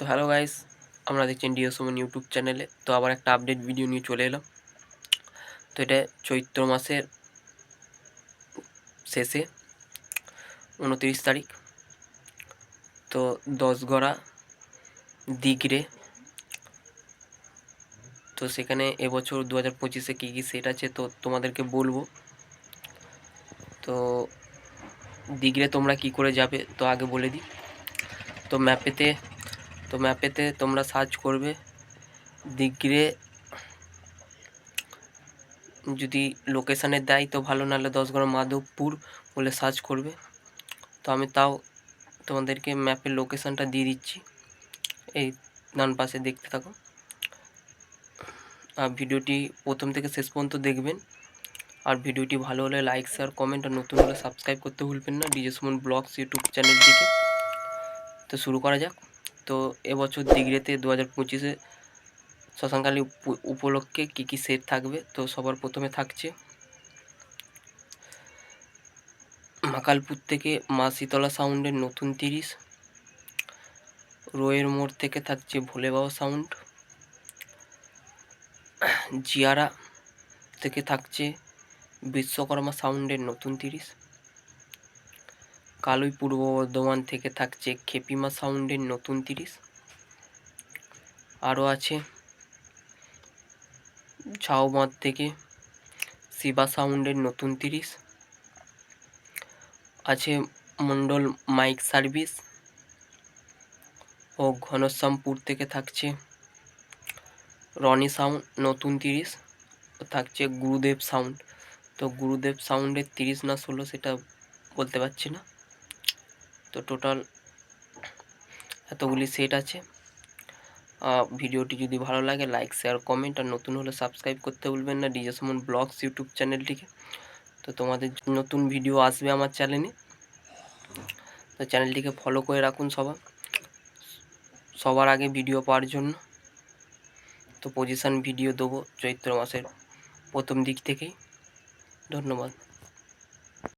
তো hello guys, আমরা দেখছেন ডিও সুমন ইউটিউব চ্যানেলে তো আবার একটা আপডেট ভিডিও নিয়ে চলে এলাম। তো এটা চৈত্র মাসের শেষে, উনতিরিশ তারিখ। তো দশগড়া দিগরে তো সেখানে এবছর দু হাজার পঁচিশে কী কী সেট আছে তো তোমাদেরকে বলব। তো দিগরে তোমরা কি করে যাবে তো আগে বলে দিই। তো ম্যাপেতে তো ম্যাপেতে তোমরা সার্চ করবে দিগরে যদি লোকেশানে দেয় তো ভালো, নাহলে দশগড় মাধবপুর বলে সার্চ করবে। তো আমি তাও তোমাদেরকে ম্যাপের লোকেশানটা দিয়ে দিচ্ছি, এই ডান পাশে দেখতে থাকো। আর ভিডিওটি প্রথম থেকে শেষ পর্যন্ত দেখবেন। আর ভিডিওটি ভালো হলে লাইক শেয়ার কমেন্ট আর নতুন হলে সাবস্ক্রাইব করতে ভুলবেন না। ডিজে সুমন ব্লগস ইউটিউব চ্যানেলটিকে তো শুরু করা যাক। তো এবছর দিগড়েতে দু হাজার পঁচিশে শ্মশানকালী উপলক্ষে কী কী সেট থাকবে? তো সবার প্রথমে থাকছে মাকালপুর থেকে মা শীতলা সাউন্ডের নতুন তিরিশ, রোয়ের মোড় থেকে থাকছে ভোলে বাবা সাউন্ড, জিয়ারা থেকে থাকছে বিশ্বকর্মা সাউন্ডের নতুন তিরিশ। কালুই পূর্ব বর্ধমান থেকে থাকছে খেপিমা সাউন্ডের নতুন তিরিশ। আরও আছে ঝাউবাঁধ থেকে শিবা সাউন্ডের নতুন তিরিশ। আছে মণ্ডল মাইক সার্ভিস। ও ঘনশ্যামপুর থেকে থাকছে রনি সাউন্ড নতুন তিরিশ। থাকছে গুরুদেব সাউন্ড। তো গুরুদেব সাউন্ডের তিরিশ না ষোলো সেটা বলতে পারছি না। তো টোটাল এতগুলি সেট আছে। ভিডিওটি যদি ভালো লাগে লাইক শেয়ার কমেন্ট আর নতুন হলে সাবস্ক্রাইব করতে ভুলবেন না। ডিজে সুমন ব্লগস ইউটিউব চ্যানেলটিকে। তো তোমাদের নতুন ভিডিও আসবে আমার চ্যানেলে তো চ্যানেলটিকে ফলো করে রাখুন সবার। সবার আগে ভিডিও পাওয়ার জন্য। তো পজিশান ভিডিও দেবো চৈত্র মাসের প্রথম দিক থেকেই। ধন্যবাদ।